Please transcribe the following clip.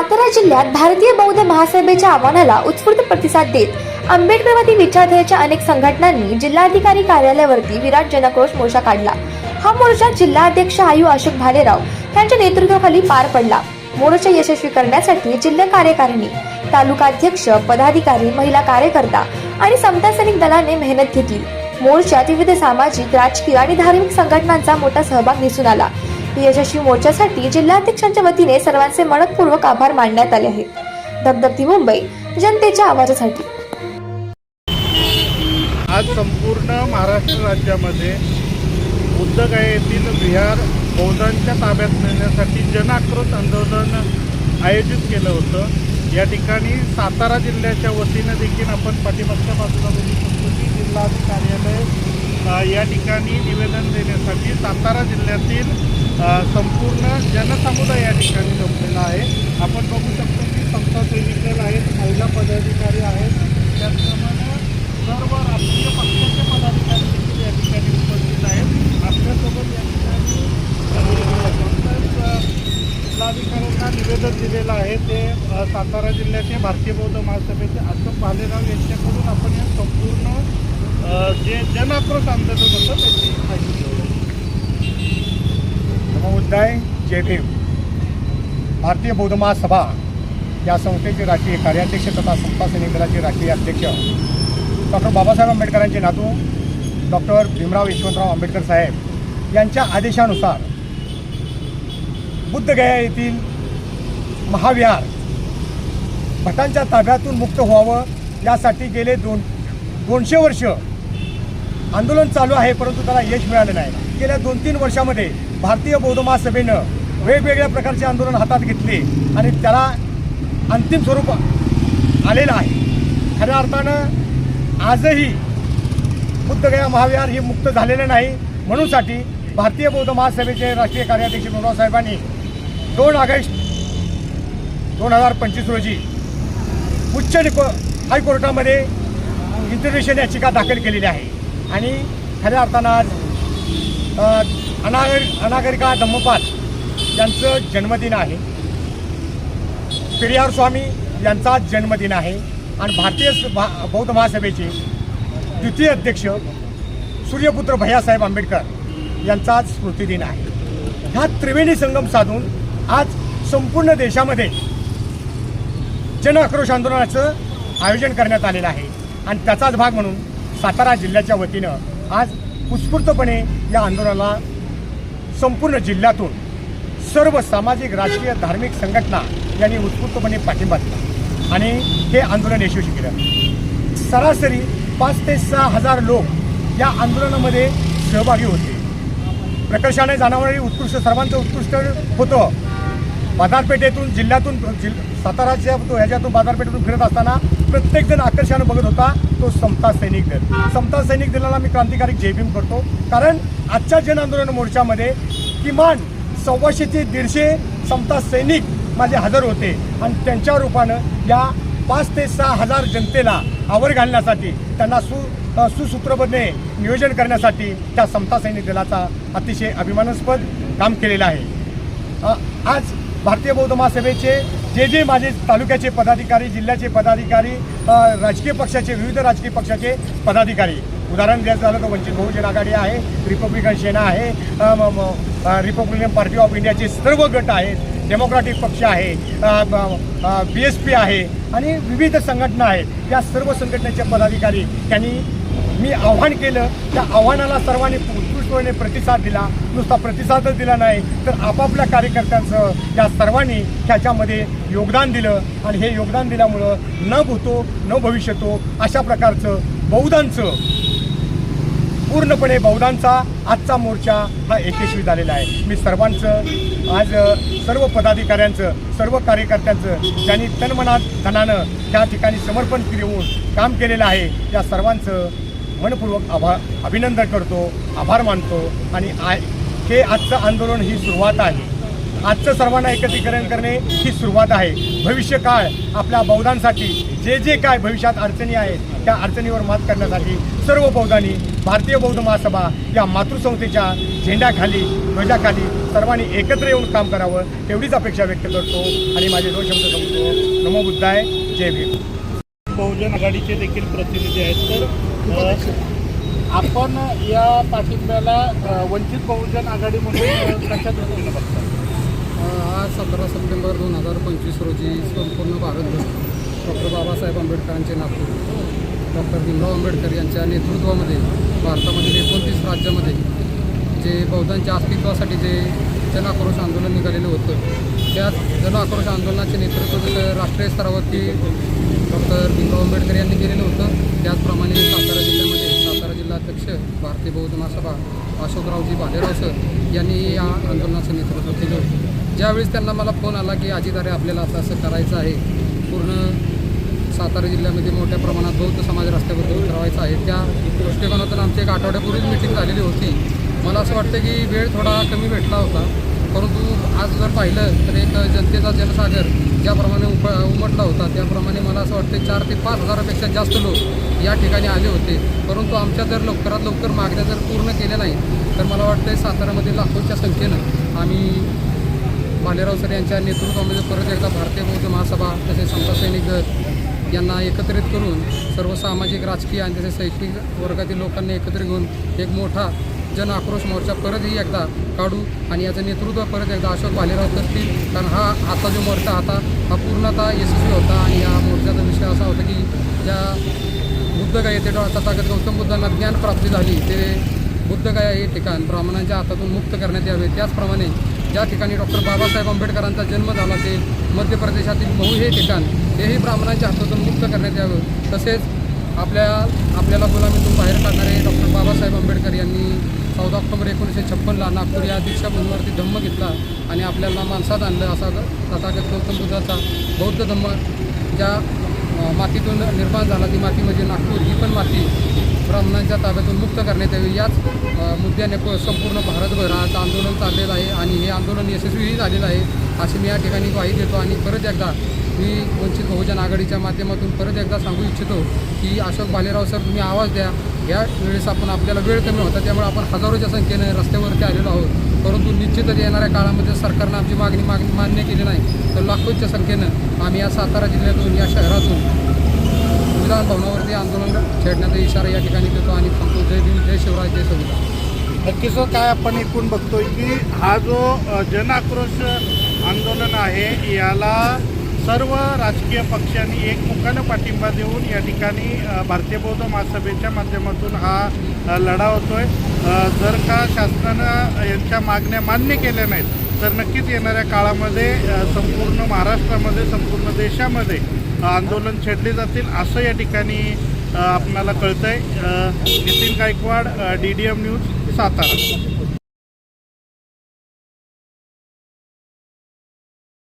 सातारा जिल्ह्यात भारतीय बौद्ध महासभेच्या आव्हानाला उत्स्फूर्त प्रतिसाद देत आंबेडकरवादी विचारधारेच्या अनेक संघटनांनी जिल्हाधिकारी कार्यालयावरती विराट जनक्रोश मोर्चा काढला. हा मोर्चा जिल्हाध्यक्ष आयु अशोक भालेराव यांच्या नेतृत्वाखाली पार पडला. मोर्चा यशस्वी करण्यासाठी जिल्हा कार्यकारिणी तालुकाध्यक्ष पदाधिकारी महिला कार्यकर्ता आणि समता सैनिक दलाने मेहनत घेतली. मोर्चात विविध सामाजिक राजकीय आणि धार्मिक संघटनांचा मोठा सहभाग दिसून आला. यशस्वी मोर्चासाठी जिल्हाध्यक्षांच्या वतीने सर्वांचे मनपूर्वक आभार मानण्यात आले आहेत. धबधबती मुंबई जनतेच्या आवाजासाठी. आज संपूर्ण महाराष्ट्र राज्यामध्ये बुद्धगया येथील विहार बौद्धांच्या ताब्यात नेण्यासाठी जनआक्रोश आंदोलन आयोजित केलं होतं. या ठिकाणी सातारा जिल्ह्याच्या वतीनं देखील आपण पाठीमागच्या बाजूला बघू शकतो की जिल्हाधिकारी कार्यालय या ठिकाणी निवेदन देण्यासाठी सातारा जिल्ह्यातील संपूर्ण जनसमुदाय या ठिकाणी जमलेला आहे. आपण बघू शकतो की संस्था सैनिक आहेत महिला पदाधिकारी आहेत. त्याचप्रमाणे सर्व राजकीय पक्षाचे पदाधिकारी देखील या ठिकाणी उपस्थित आहेत. आपल्यासोबत या ठिकाणी जिल्हाधिकाऱ्यांना निवेदन दिलेलं आहे. ते सातारा जिल्ह्याचे भारतीय बौद्ध महासभेचे अशोक भालेराव यांच्याकडून आपण हे संपूर्ण जे जनाक्रोश आंदोलन होतं त्याची माहिती घेऊ. नमोद्दाय जय भीम. भारतीय बौद्ध महासभा या संस्थेचे राष्ट्रीय कार्याध्यक्ष तथा संस्था सैनिक दलाचे राष्ट्रीय अध्यक्ष डॉक्टर बाबासाहेब आंबेडकरांचे नातू डॉक्टर भीमराव यशवंतराव आंबेडकर साहेब यांच्या आदेशानुसार बुद्धगया येथील महाविहार भटांच्या ताब्यातून मुक्त व्हावं यासाठी गेले दोन दोनशे वर्ष आंदोलन चालू आहे परंतु त्याला यश मिळालं नाही. गेल्या दोन तीन वर्षामध्ये भारतीय बौद्ध महासभेनं वेगवेगळ्या प्रकारचे आंदोलन हातात घेतले आणि त्याला अंतिम स्वरूप आलेलं आहे. खऱ्या अर्थानं आजही बुद्धगया महाविहार हे मुक्त झालेलं नाही. म्हणूनसाठी भारतीय बौद्ध महासभेचे राष्ट्रीय कार्याध्यक्ष गुरुराव साहेबांनी दोन ऑगस्ट दोन हजार पंचवीस रोजी उच्च निको हायकोर्टामध्ये इंटरनेशन याचिका दाखल केलेली आहे. आणि खऱ्या अर्थानं आज अनागर अनागरिका धम्मपाल यांचं जन्मदिन आहे. पेरियार स्वामी यांचा जन्मदिन आहे. आणि भारतीय भा- बौद्ध महासभेचे द्वितीय अध्यक्ष सूर्यपुत्र भैयासाहेब आंबेडकर यांचा आज स्मृतिदिन आहे. ह्या त्रिवेणी संगम साधून आज संपूर्ण देशामध्ये जन आक्रोश आंदोलनाचं आयोजन करण्यात आलेलं आहे. आणि त्याचाच भाग म्हणून सातारा जिल्ह्याच्या वतीनं आज उत्स्फूर्तपणे या आंदोलनाला संपूर्ण जिल्ह्यातून सर्व सामाजिक राजकीय धार्मिक संघटना यांनी उत्स्फूर्तपणे पाठिंबा दिला. आणि हे आंदोलन यशस्वी केलं. सरासरी पाच ते सहा हजार लोक या आंदोलनामध्ये सहभागी होते. प्रकर्षाने जाणवणारी उत्कृष्ट सर्वांचं उत्कृष्ट होतं. बाजारपेठेतून जिल्ह्यातून जिल साताराच्या तो ह्याच्यातून बाजारपेठेतून फिरत असताना प्रत्येकजण आकर्षानं बघत होता तो समता सैनिक दल. समता सैनिक दलाला मी क्रांतिकारी जय भीम करतो. कारण आजच्या जन आंदोलन मोर्चामध्ये किमान सव्वाशे ते दीडशे समता सैनिक माझे हजर होते. आणि त्यांच्या रूपानं या पाच ते सहा हजार जनतेला आवर घालण्यासाठी त्यांना सु सुसूत्रबद्धने सुसूत्रपणे नियोजन करण्यासाठी त्या समता सैनिक दलाचा अतिशय अभिमानास्पद काम केलेलं आहे. आज भारतीय बौद्ध महासभेचे जे जे माझे तालुक्याचे पदाधिकारी जिल्ह्याचे पदाधिकारी राजकीय पक्षाचे विविध राजकीय पक्षाचे पदाधिकारी. उदाहरण द्यायचं झालं तर वंचित बहुजन आघाडी आहे रिपब्लिकन सेना आहे रिपब्लिकन पार्टी ऑफ इंडियाचे सर्व गट आहेत डेमोक्रॅटिक पक्ष आहे बी एस पी आहे आणि विविध संघटना आहेत. या सर्व संघटनेचे पदाधिकारी त्यांनी मी आव्हान केलं. त्या आव्हानाला सर्वांनी उत्कृष्टपणे प्रतिसाद दिला नुसता प्रतिसादच दिला नाही तर आपापल्या कार्यकर्त्यांचं या सर्वांनी ह्याच्यामध्ये योगदान दिलं आणि हे योगदान दिल्यामुळं न भूतो न भविष्यतो अशा प्रकारचं बहुधांचं पूर्णपणे बहुधांचा आजचा मोर्चा हा यशस्वी झालेला आहे. मी सर्वांचं आज सर्व पदाधिकाऱ्यांचं सर्व कार्यकर्त्यांचं ज्यांनी तनमनात धनानं त्या ठिकाणी समर्पण देऊन काम केलेलं आहे त्या सर्वांचं मनपूर्वक आभार अभिनंदन करतो आभार मानतो आणि आ हे आजचं आंदोलन ही सुरुवात आहे. आजचं सर्वांना एकत्रीकरण करणे ही सुरुवात आहे. भविष्य काळ आपल्या बौद्धांसाठी जे जे काय भविष्यात अडचणी आहेत त्या अडचणीवर मात करण्यासाठी सर्व बौद्धांनी भारतीय बौद्ध महासभा या मातृसंस्थेच्या झेंड्याखाली ध्वजाखाली सर्वांनी एकत्र येऊन काम करावं एवढीच अपेक्षा व्यक्त करतो आणि माझे दोन शब्द संपतो. नमो बुद्धाय जय भीम. बहुजन आघाडीचे देखील प्रतिनिधी आहेत तर आपण या पाठिंब्याला वंचित बहुजन आघाडी म्हणून कशा दृष्टीनं बघता? आज सतरा सप्टेंबर दोन हजार पंचवीस रोजी संपूर्ण भारतभर डॉक्टर बाबासाहेब आंबेडकरांचे नातू डॉक्टर भीमराव आंबेडकर यांच्या नेतृत्वामध्ये भारतामधील एकोणतीस राज्यामध्ये जे बौद्धांच्या अस्तित्वासाठी जे जनआक्रोश आंदोलन निघालेलं होतं त्या जनआक्रोश आंदोलनाचे नेतृत्व जसं राष्ट्रीय स्तरावरती डॉक्टर भीमराव आंबेडकर यांनी केलेलं होतं. त्याचप्रमाणे सातारा जिल्ह्यामध्ये सातारा जिल्हाध्यक्ष भारतीय बौद्ध महासभा अशोकरावजी भालेराव सर यांनी या आंदोलनाचं नेतृत्व केलं होतं. ज्यावेळेस त्यांना मला फोन आला की अजितारे आपल्याला असं असं करायचं आहे. पूर्ण सातारा जिल्ह्यामध्ये मोठ्या प्रमाणात बौद्ध समाज रस्त्यावरती उतरवायचा आहे. त्या दृष्टिकोनातून आमची एक आठवड्यापूर्वीच मिटिंग झालेली होती. मला असं वाटतं की वेळ थोडा कमी भेटला होता. परंतु आज जर पाहिलं तर एक जनतेचा जनसागर ज्याप्रमाणे उप उमटला होता त्याप्रमाणे मला असं वाटतं चार ते पाच हजारापेक्षा जास्त लोक या ठिकाणी आले होते. परंतु आमच्या जर लवकरात लवकर मागण्या जर पूर्ण केल्या नाही तर मला वाटतं साताऱ्यामध्ये लाखोच्या संख्येनं आम्ही भालेराव सर यांच्या नेतृत्वामध्ये परत एकदा भारतीय बौद्ध महासभा तसेच समता सैनिक दल यांना एकत्रित करून सर्व सामाजिक राजकीय आणि तसेच शैक्षणिक वर्गातील लोकांनी एकत्र घेऊन एक मोठा जन आक्रोश मोर्चा परतही एकदा काढू आणि याचं नेतृत्व परत एकदा अशोक भालेराव करतील. कारण हा आता जो मोर्चा होता हा पूर्णतः यशस्वी होता आणि या मोर्चाचा विषय असा होता की ज्या बुद्धगया येथे डॉ ताकद गौतम बुद्धांना ज्ञान प्राप्ती झाली ते बुद्धगया हे ठिकाण ब्राह्मणांच्या हातातून मुक्त करण्यात यावे. त्याचप्रमाणे ज्या ठिकाणी डॉक्टर बाबासाहेब आंबेडकरांचा जन्म झाला ते मध्य प्रदेशातील महू हे ठिकाण तेही ब्राह्मणांच्या हातातून मुक्त करण्यात यावं. तसेच आपल्या आपल्याला गुलामीतून बाहेर काढणारे डॉक्टर बाबासाहेब आंबेडकर यांनी चौदा ऑक्टोबर एकोणीसशे छप्पनला नागपूर या दीक्षाभूमीवरती धम्म घेतला आणि आपल्याला माणसात आणलं असा ग- तथागत गौतम बुद्धाचा बौद्ध धम्म ज्या मातीतून निर्माण झाला ती माती म्हणजे नागपूर ही पण माती ब्राह्मणांच्या ताब्यातून मुक्त करण्यात यावी. याच मुद्द्याने प- संपूर्ण भारतभर आज आंदोलन चाललेलं आहे आणि हे आंदोलन यशस्वीही झालेलं आहे अशी मी या ठिकाणी ग्वाही देतो आणि परत एकदा मी वंचित बहुजन आघाडीच्या माध्यमातून परत एकदा सांगू इच्छितो की अशोक भालेराव सर तुम्ही आवाज द्या. या वेळेस आपण आपल्याला वेळ कमी होता त्यामुळे आपण हजारोच्या संख्येने रस्त्यावरती आलेलो आहोत. परंतु निश्चितच येणाऱ्या काळामध्ये सरकारनं आमची मागणी मागणी मान्य केली नाही. तर लाखोच्या संख्येनं आम्ही या सातारा जिल्ह्यातून या शहरातून संविधान भवनावरती आंदोलन छेडण्याचा इशारा या ठिकाणी देतो आणि सांगतो जय भीम जय शिवराय जय संविधान नक्कीच काय आपण एकूण बघतोय की हा जो अ, जनआक्रोश आंदोलन आहे याला सर्व राजकीय पक्षांनी एकमुखानं पाठिंबा देऊन या ठिकाणी भारतीय बौद्ध महासभेच्या माध्यमातून हा लढा होतोय. जर का शासनानं यांच्या मागण्या मान्य केल्या नाहीत तर नक्कीच येणाऱ्या काळामध्ये संपूर्ण महाराष्ट्रामध्ये संपूर्ण देशामध्ये आंदोलन छेडले जातील असं या ठिकाणी आपणाला कळतंय. Nitin Gaikwad D D M news Satara.